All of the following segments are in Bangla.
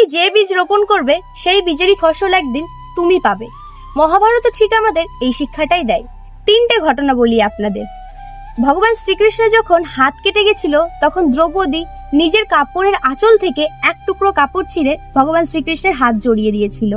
তুমি যে বীজ রোপণ করবে, সেই বীজেরই ফসল একদিন তুমি পাবে। মহাভারত ঠিক আমাদের এই শিক্ষাটাই দেয়। তিনটে ঘটনা বলি আপনাদের। ভগবান শ্রীকৃষ্ণ যখন হাত কেটে গেছিল, তখন দ্রৌপদী নিজের কাপড়ের আঁচল থেকে এক টুকরো কাপড় ছিঁড়ে ভগবান শ্রীকৃষ্ণের হাত জড়িয়ে দিয়েছিল।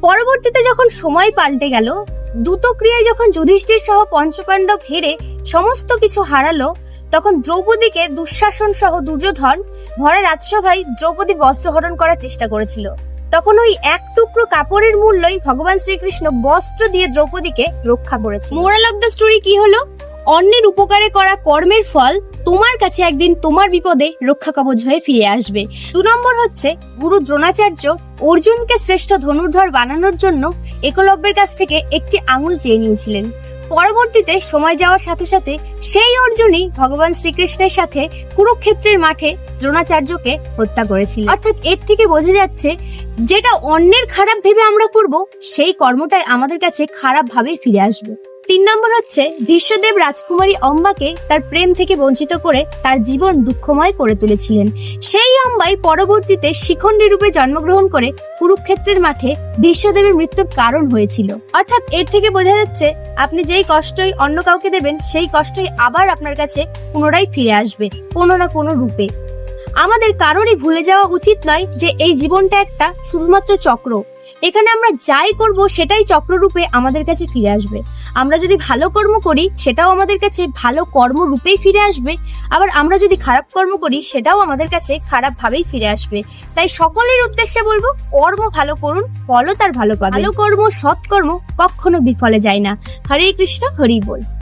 পরবর্তীতে যখন সময় পাল্টে গেল, দ্রুতক্রিয়ায় যখন যুধিষ্ঠির সহ পঞ্চপাণ্ডব হেরে সমস্ত কিছু হারালো তখন দ্রৌপদীকে দুঃশাসন সহ দুর্যোধন ভরা রাজসভায় দ্রৌপদীর বস্ত্রহরণ করার চেষ্টা করেছিল। তখন ওই এক টুকরো কাপড়ের মূল্যই ভগবান শ্রীকৃষ্ণ বস্ত্র দিয়ে দ্রৌপদীকে রক্ষা করেছে মোরাল অফ দ্য স্টোরি কি হলো? অন্যের উপকারে করা কর্মের ফল তোমার কাছে একদিন তোমার বিপদে রক্ষা কবচ হয়ে ফিরে আসবে। দু নম্বর হচ্ছে, গুরু দ্রোণাচার্য অর্জুনকে শ্রেষ্ঠ ধনুর্ধর বানানোর জন্য একলব্যের কাছ থেকে একটি আঙুল চেয়ে নিয়েছিলেন। পরবর্তীতে সময় যাওয়ার সাথে সাথে সেই অর্জুনই ভগবান শ্রীকৃষ্ণের সাথে কুরুক্ষেত্রের মাঠে দ্রোণাচার্যকে হত্যা করেছিল অর্থাৎ এর থেকে বোঝা যাচ্ছে যেটা অন্যের খারাপ ভেবে আমরা করব, সেই কর্মটাই আমাদের কাছে খারাপ ভাবে ফিরে আসবে। তিন নম্বর হচ্ছে, বিশ্বদেব রাজকুমারী অম্বাকে তার প্রেম থেকে বঞ্চিত করে তার জীবন দুঃখময় করে তুলেছিলেন। সেই অম্বাই পরবর্তীতে শিখণ্ডী রূপে জন্মগ্রহণ করে কুরুক্ষেত্রের মাঠে বিশ্বদেবের মৃত্যুর কারণ হয়েছিল। অর্থাৎ এর থেকে বোঝা যাচ্ছে, আপনি যেই কষ্টই অন্য কাউকে দেবেন, সেই কষ্টই আবার আপনার কাছে পুনরায় ফিরে আসবে, কোনো না কোনো রূপে। আমাদের কারোরই ভুলে যাওয়া উচিত নয় যে এই জীবনটা একটা শুধুমাত্র চক্র। এখানে আমরা যাই করব সেটাই চক্ররূপে আমাদের কাছে ফিরে আসবে। আমরা যদি ভালো কর্ম করি, সেটাও আমাদের কাছে ভালো কর্ম রূপেই ফিরে আসবে। আবার আমরা যদি খারাপ কর্ম করি, সেটাও আমাদের কাছে খারাপ ভাবেই ফিরে আসবে। তাই সকলের উদ্দেশ্যে বলব, কর্ম ভালো করুন, ফলও তার ভালো পাবে। ভালো কর্ম সৎকর্ম কখনো বিফলে যায় না। হরে কৃষ্ণ, হরি বল।